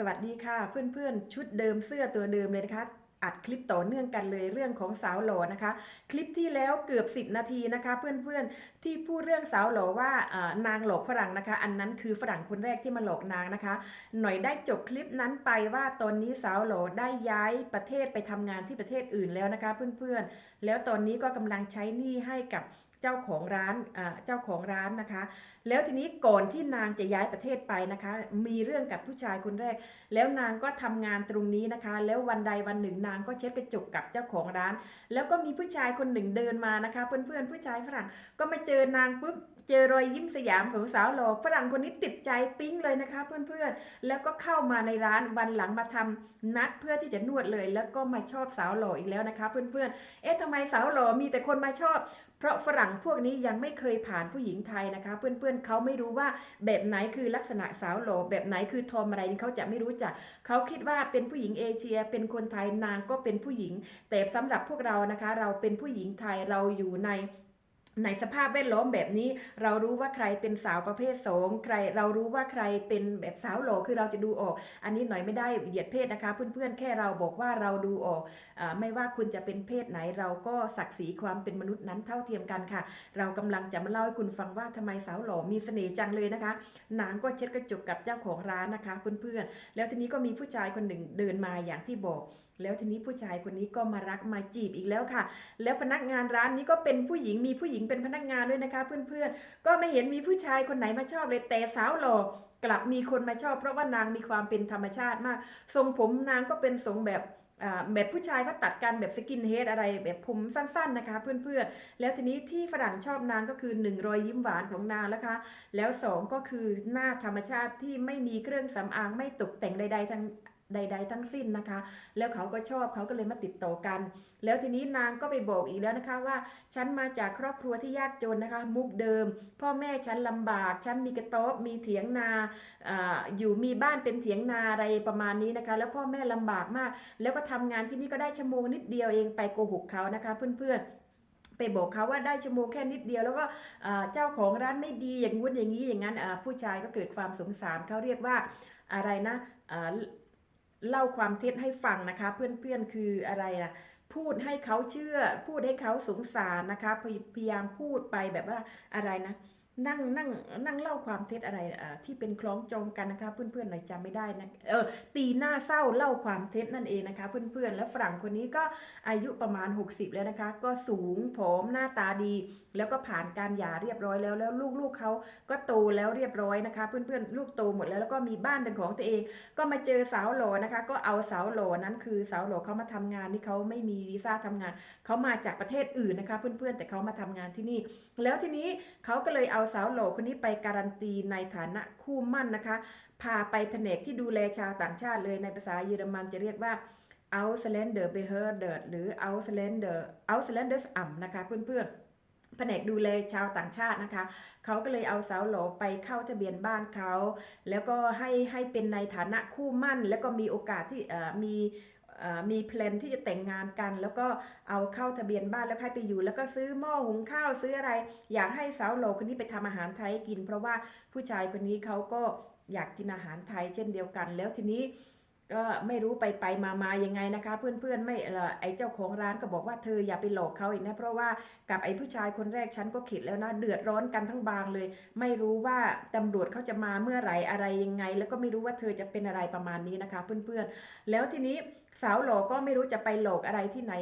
สวัสดีค่ะ เพื่อนๆ ชุดเดิมเสื้อตัวเดิมเลยนะคะ อัดคลิปต่อเนื่องกันเลยเรื่องของสาวหล่อนะคะ คลิปที่แล้วเกือบ 10 นาทีนะคะ เพื่อนๆที่พูดเรื่องสาวหล่อว่านางหลอกฝรั่งนะคะ อันนั้นคือฝรั่งคนแรกที่มาหลอกนางนะคะ หน่อยได้จบคลิปนั้นไปว่าตอนนี้สาวหล่อได้ย้ายประเทศไปทำงานที่ประเทศอื่นแล้วนะคะ เพื่อนๆแล้วตอนนี้ก็กำลังใช้หนี้ให้กับ เจ้าของร้านเจ้าของร้านนะคะ แล้วทีนี้ก่อนที่นางจะย้ายประเทศไปนะคะ มีเรื่องกับผู้ชายคนแรก แล้วนางก็ทำงานตรงนี้นะคะ แล้ววันใดวันหนึ่งนางก็เช็ดกระจกกับเจ้าของร้าน แล้วก็มีผู้ชายคนหนึ่งเดินมานะคะ เพื่อนๆผู้ชายฝรั่งก็มาเจอนางปุ๊บ เจอรอยยิ้มสยามของสาวหล่อฝรั่งคนนี้ติดใจปิ๊งเลยนะคะเพื่อนๆ แล้วก็เข้ามาในร้านวันหลังมาทำนัดเพื่อที่จะนวดเลย แล้วก็มาชอบสาวหล่ออีกแล้วนะคะ เพื่อนๆ เอ๊ะทำไมสาวหล่อมีแต่คนมาชอบ เพราะฝรั่งพวกนี้ยังไม่เคยผ่านผู้หญิงไทยนะคะ เพื่อนๆเขาไม่รู้ว่าแบบไหนคือลักษณะสาวหล่อแบบไหนคือทอมอะไรนี่เขาจะไม่รู้จักเขาคิดว่าเป็นผู้หญิงเอเชีย เป็นคนไทยนางก็เป็นผู้หญิง แต่สำหรับพวกเรานะคะ เราเป็นผู้หญิงไทยเราอยู่ใน ในสภาพแวดล้อมแบบนี้เรารู้ว่าใครเป็นสาวประเภทสองใครเรารู้ว่าใครเป็นแบบสาวหล่อคือเราจะดูออก อันนี้หน่อยไม่ได้เหยียดเพศนะคะ เพื่อนๆแค่เราบอกว่าเราดูออกอไม่ว่าคุณจะเป็นเพศไหน เราก็ศักดิ์ศรีความเป็นมนุษย์นั้นเท่าเทียมกันค่ะ เรากำลังจะมาเล่าให้คุณฟังว่าทำไมสาวหล่อมีเสน่ห์จังเลยนะคะนางก็เช็ดกระจกกับเจ้าของร้านนะคะ เพื่อนๆแล้วทีนี้ก็มีผู้ชายคนหนึ่งเดินมาอย่างที่บอก แล้วทีนี้ผู้ชายคนนี้ก็มารักมาจีบอีกแล้วค่ะ แล้วพนักงานร้านนี้ก็เป็นผู้หญิงมีผู้หญิงเป็นพนักงานด้วยนะคะ เพื่อนๆ ก็ไม่เห็นมีผู้ชายคนไหนมาชอบเลยแต่สาวหล่อกลับมีคนมาชอบ เพราะว่านางมีความเป็นธรรมชาติมาก ทรงผมนางก็เป็นทรงแบบแบบผู้ชายเขาตัดกันแบบสกินเฮดอะไรแบบผมสั้นๆนะคะ เพื่อนๆ แล้วทีนี้ที่ฝรั่งชอบนางก็คือหนึ่งรอยยิ้มหวานของนางแล้วค่ะแล้วสองก็คือหน้าธรรมชาติที่ไม่มีเครื่องสำอางไม่ตกแต่งใดๆทั้ง ใด ๆ ทั้งสิ้นนะคะ แล้วเขาก็ชอบเขาก็เลยมาติดต่อกัน แล้วทีนี้นางก็ไปบอกอีกแล้วนะคะว่า ฉันมาจากครอบครัวที่ยากจนนะคะ มุกเดิม พ่อแม่ฉันลำบาก ฉันมีกระต๊อบมีเถียงนาออยู่มีบ้านเป็นเถียงนาอะไรประมาณนี้นะคะ แล้วพ่อแม่ลำบากมาก แล้วก็ทำงานที่นี่ก็ได้ชั่วโมงนิดเดียวเองไปโกหกเขานะคะ เพื่อนๆไปบอกเขาว่าได้ชั่วโมงแค่นิดเดียวแล้วก็เจ้าของร้านไม่ดีอย่างงู้นอย่างนี้อย่างนั้นผู้ชายก็เกิดความสงสารเขาเรียกว่าอะไรนะอ่า เล่าความเท็จให้ฟังนะคะ เพื่อนๆคืออะไรนะพูดให้เขาเชื่อ พูดให้เขาสงสารนะคะพยพยายามพูดไปแบบว่าอะไรนะ นั่งนั่งนั่งเล่าความเท็จอะไรที่เป็นคล้องจองกันนะคะ เพื่อนๆหน่อยจำไม่ได้นะเออตีหน้าเศร้าเล่าความเท็จนั่นเองนะคะ เพื่อนๆแล้วฝรั่งคนนี้ก็อายุประมาณ 60 แล้วนะคะ ก็สูงผอมหน้าตาดี แล้วก็ผ่านการหย่าเรียบร้อยแล้วแล้วลูกๆเขาก็โตแล้วเรียบร้อยนะคะ เพื่อนๆลูกโตหมดแล้วแล้วก็มีบ้านเป็นของตัวเอง ก็มาเจอสาวหล่อนะคะ ก็เอาสาวหล่อนั้นคือสาวหล่อเขามาทำงานที่เขาไม่มีวีซ่าทำงานเขามาจากประเทศอื่นนะคะ เพื่อนๆแต่เขามาทำงานที่นี่ แล้วทีนี้เขาก็เลยเอาสาวหล่อคนนี้ไปการันตีในฐานะคู่มั่นนะคะ พาไปแผนกที่ดูแลชาวต่างชาติเลยในภาษาเยอรมันจะเรียกว่า Ausländer Behörde หรือ Ausländer Ausländers a m นะคะเพื่อนๆแผนกดูแลชาวต่างชาตินะคะ เขาก็เลยเอาสาวหลอไปเข้าทะเบียนบ้านเขา แล้วก็ให้ให้เป็นในฐานะคู่มั่น แล้วก็มีโอกาสที่มี มีแพลนที่จะแต่งงานกัน แล้วก็เอาเข้าทะเบียนบ้านแล้วให้ไปอยู่ แล้วก็ซื้อหม้อหุงข้าวซื้ออะไร อยากให้สาวหลคนนี้ไปทำอาหารไทยกิน เพราะว่าผู้ชายคนนี้เขาก็อยากกินอาหารไทยเช่นเดียวกัน แล้วทีนี้ก็ไม่รู้ไปไปมามายังไงนะคะ เพื่อนๆไม่เออไอเจ้าของร้านก็บอกว่าเธออย่าไปหลอกเขาอีกนะเพราะว่ากับไอผู้ชายคนแรกฉันก็ขิดแล้วนะเดือดร้อนกันทั้งบางเลย ไม่รู้ว่าตำรวจเขาจะมาเมื่อไหร่อะไรยังไง แล้วก็ไม่รู้ว่าเธอจะเป็นอะไรประมาณนี้นะคะ เพื่อนๆแล้วทีนี้ สาวหลอกก็ไม่รู้จะไปหลอกอะไรที่ไหน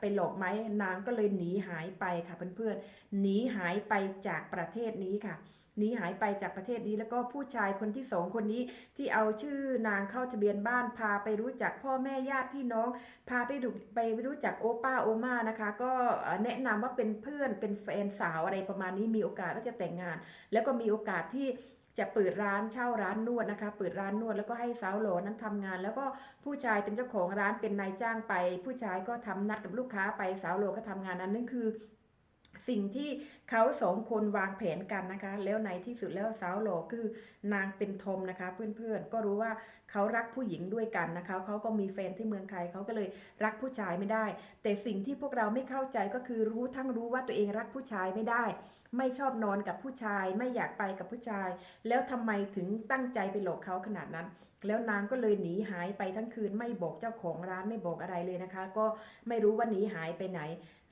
ไปหลอกไหมนางก็เลยหนีหายไปค่ะเพื่อนๆหนีหายไปจากประเทศนี้ค่ะหนีหายไปจากประเทศนี้แล้วก็ผู้ชายคนที่สองคนนี้ที่เอาชื่อนางเข้าทะเบียนบ้านพาไปรู้จักพ่อแม่ญาติพี่น้อง พาไปดูไปรู้จักโอป้าโอมานะคะ ก็แนะนำว่าเป็นเพื่อนเป็นแฟนสาวอะไรประมาณนี้มีโอกาสว่าจะแต่งงาน แล้วก็มีโอกาสที่ จะเปิดร้านเช่าร้านนวดนะคะ เปิดร้านนวดแล้วก็ให้สาวโหลนั้นทำงาน แล้วก็ผู้ชายเป็นเจ้าของร้านเป็นนายจ้างไป ผู้ชายก็ทำนัดกับลูกค้าไปสาวโหลก็ทำงานนั้นนั่นคือสิ่งที่เขาสองคนวางแผนกันนะคะ แล้วในที่สุดแล้วสาวหล่อคือนางเป็นทมนะคะ เพื่อนๆ ก็รู้ว่าเขารักผู้หญิงด้วยกันนะคะเขาก็มีแฟนที่เมืองไทยเขาก็เลยรักผู้ชายไม่ได้ แต่สิ่งที่พวกเราไม่เข้าใจก็คือรู้ทั้งรู้ว่าตัวเองรักผู้ชายไม่ได้ ไม่ชอบนอนกับผู้ชาย ไม่อยากไปกับผู้ชาย แล้วทำไมถึงตั้งใจไปหลอกเขาขนาดนั้น แล้วนางก็เลยหนีหายไปทั้งคืน ไม่บอกเจ้าของร้านไม่บอกอะไรเลยนะคะ ก็ไม่รู้ว่าหนีหายไปไหน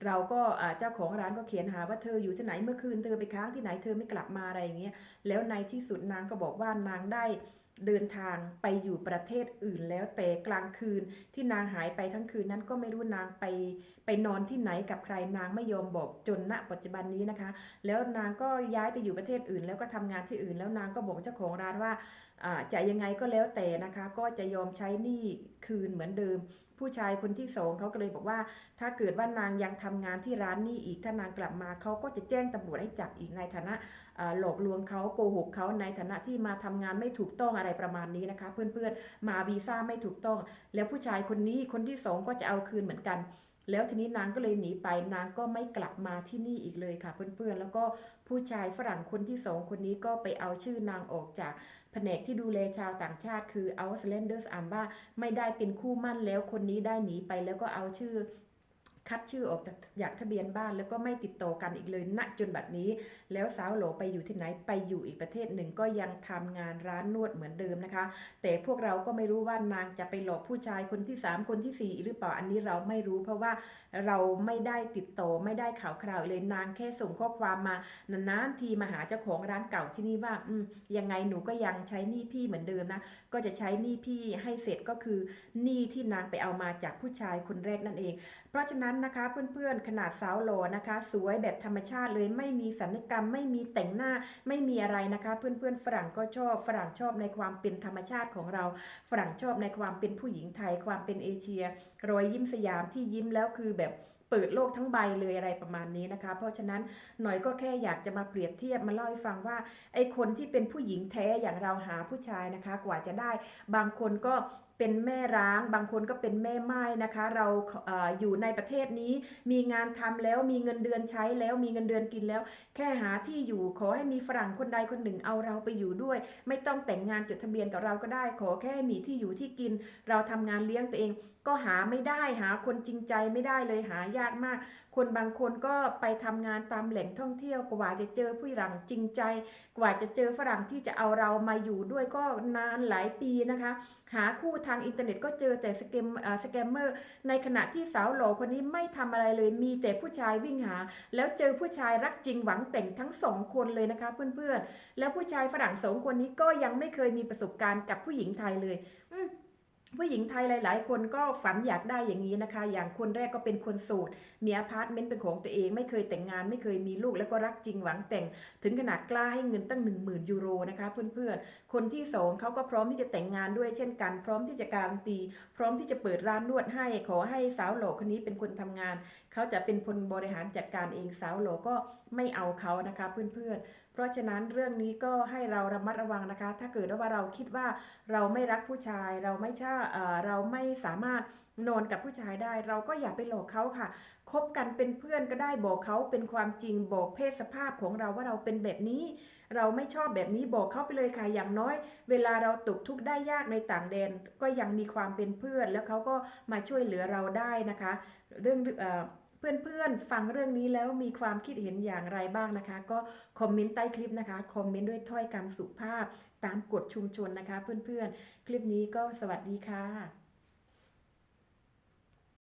เราก็เจ้าของร้านก็เขียนหาว่าเธออยู่ที่ไหนเมื่อคืนเธอไปค้างที่ไหนเธอไม่กลับมาอะไรอย่างเงี้ยแล้วในที่สุดนางก็บอกว่านางได้ เดินทางไปอยู่ประเทศอื่นแล้วแต่กลางคืนที่นางหายไปทั้งคืนนั้นก็ไม่รู้นางไปไปนอนที่ไหนกับใครนางไม่ยอมบอกจนณปัจจุบันนี้นะคะ แล้วนางก็ย้ายไปอยู่ประเทศอื่น แล้วก็ทำงานที่อื่น แล้วนางก็บอกเจ้าของร้านว่าจะยังไงก็แล้วแต่นะคะ ก็จะยอมใช้หนี้คืนเหมือนเดิม ผู้ชายคนที่สองเขาก็เลยบอกว่า ถ้าเกิดว่านางยังทำงานที่ร้านนี้อีกถ้านางกลับมาเขาก็จะแจ้งตำรวจให้จับอีกในฐานะ หลอกลวงเขาโกหกเขาในฐานะที่มาทำงานไม่ถูกต้องอะไรประมาณนี้นะคะ เพื่อนๆ มาวีซ่าไม่ถูกต้อง แล้วผู้ชายคนนี้คนที่สองก็จะเอาคืนเหมือนกัน แล้วทีนี้นางก็เลยหนีไปนางก็ไม่กลับมาที่นี่อีกเลยค่ะ เพื่อนๆ แล้วก็ผู้ชายฝรั่งคนที่สองคนนี้ก็ไปเอาชื่อนางออกจากแผนกที่ดูแลชาวต่างชาติคือ Auslanders อ่านว่าไม่ได้เป็นคู่มั่นแล้วคนนี้ได้หนีไปแล้วก็เอาชื่อ คัดชื่อออกจากจากทะเบียนบ้านแล้วก็ไม่ติดต่อกันอีกเลยณจนบัดนี้ แล้วสาวโหลไปอยู่ที่ไหนไปอยู่อีกประเทศหนึ่งก็ยังทำงานร้านนวดเหมือนเดิมนะคะ แต่พวกเราก็ไม่รู้ว่านางจะไปหลอกผู้ชายคนที่ 3 คนทีสี่ 4 หรือเปล่าอันนี้เราไม่รู้เพราะว่าเราไม่ได้ติดต่อไม่ได้ข่าวคราวเลยนางแค่ส่งข้อความมานานๆทีมาหาเจ้าของร้านเก่าที่นี่ว่าอืมยังไงหนูก็ยังใช้หนี้พี่เหมือนเดิมนะก็จะใช้หนี้พี่ให้เสร็จก็คือหนี้ที่นางไปเอามาจากผู้ชายคนแรกนั่นเอง เพราะฉะนั้นนะคะเพื่อนๆขนาดสาวหล่อนะคะ สวยแบบธรรมชาติเลยไม่มีสัญญกรรม ไม่มีแต่งหน้าไม่มีอะไรนะคะ เพื่อนๆฝรั่งก็ชอบฝรั่งชอบในความเป็นธรรมชาติของเราฝรั่งชอบในความเป็นผู้หญิงไทยความเป็นเอเชีย รอยยิ้มสยามที่ยิ้มแล้วคือแบบเปิดโลกทั้งใบเลยอะไรประมาณนี้นะคะ เพราะฉะนั้นหน่อยก็แค่อยากจะมาเปรียบเทียบมาเล่าให้ฟังว่าไอ้คนที่เป็นผู้หญิงแท้อย่างเราหาผู้ชายนะคะ กว่าจะได้ บางคนก็ เป็นแม่ร้างบางคนก็เป็นแม่ไม้นะคะ เราเอออยู่ในประเทศนี้มีงานทำแล้วมีเงินเดือนใช้แล้วมีเงินเดือนกินแล้ว แค่หาที่อยู่ขอให้มีฝรั่งคนใดคนหนึ่งเอาเราไปอยู่ด้วย ไม่ต้องแต่งงานจดทะเบียนกับเราก็ได้ ขอแค่มีที่อยู่ที่กิน เราทำงานเลี้ยงตัวเอง ก็หาไม่ได้หาคนจริงใจไม่ได้เลยหายากมาก คนบางคนก็ไปทำงานตามแหล่งท่องเที่ยวกว่าจะเจอผู้ฝรั่งจริงใจ กว่าจะเจอฝรั่งที่จะเอาเรามาอยู่ด้วยก็นานหลายปีนะคะ หาคู่ทางอินเทอร์เน็ตก็เจอแต่สแกมเออสแกมเมอร์ในขณะที่สาวหล่อคนนี้ไม่ทำอะไรเลยมีแต่ผู้ชายวิ่งหา แล้วเจอผู้ชายรักจริงหวังแต่งทั้งสองคนเลยนะคะเพื่อนๆแล้วผู้ชายฝรั่งสองคนนี้ก็ยังไม่เคยมีประสบการณ์กับผู้หญิงไทยเลย อื ผู้หญิงไทยหลาย ๆ คนก็ฝันอยากได้อย่างนี้นะคะ อย่างคนแรกก็เป็นคนโสด มีอพาร์ตเมนต์เป็นของตัวเอง ไม่เคยแต่งงาน ไม่เคยมีลูก แล้วก็รักจริงหวังแต่ง ถึงขนาดกล้าให้เงินตั้ง 1 0,000 ยูโรนะคะ เพื่อน ๆ คนที่สองเขาก็พร้อมที่จะแต่งงานด้วยเช่นกัน พร้อมที่จะการันตี พร้อมที่จะเปิดร้านนวดให้ ขอให้สาวหล่อคนนี้เป็นคนทำงาน เขาจะเป็นคนบริหารจัดการเอง สาวหล่อก็ไม่เอาเขานะคะ เพื่อน ๆ เพราะฉะนั้นเรื่องนี้ก็ให้เราระมัดระวังนะคะ ถ้าเกิดว่าเราคิดว่าเราไม่รักผู้ชาย เราไม่ช่เอ่อเราไม่สามารถนอนกับผู้ชายได้ เราก็อย่าไปหลอกเขาค่ะคบกันเป็นเพื่อนก็ได้บอกเขาเป็นความจริงบอกเพศสภาพของเราว่าเราเป็นแบบนี้ เราไม่ชอบแบบนี้บอกเขาไปเลยค่ะอย่างน้อย เวลาเราตกทุกข์ได้ยากในต่างแดน ก็ยังมีความเป็นเพื่อน แล้วเขาก็มาช่วยเหลือเราได้นะคะ เรื่องเอ่อ เพื่อนๆ ฟังเรื่องนี้แล้วมีความคิดเห็นอย่างไรบ้างนะคะ ก็คอมเมนต์ใต้คลิปนะคะ คอมเมนต์ด้วยถ้อยคำสุภาพ ตามกฎชุมชนนะคะ เพื่อนๆ คลิปนี้ก็สวัสดีค่ะ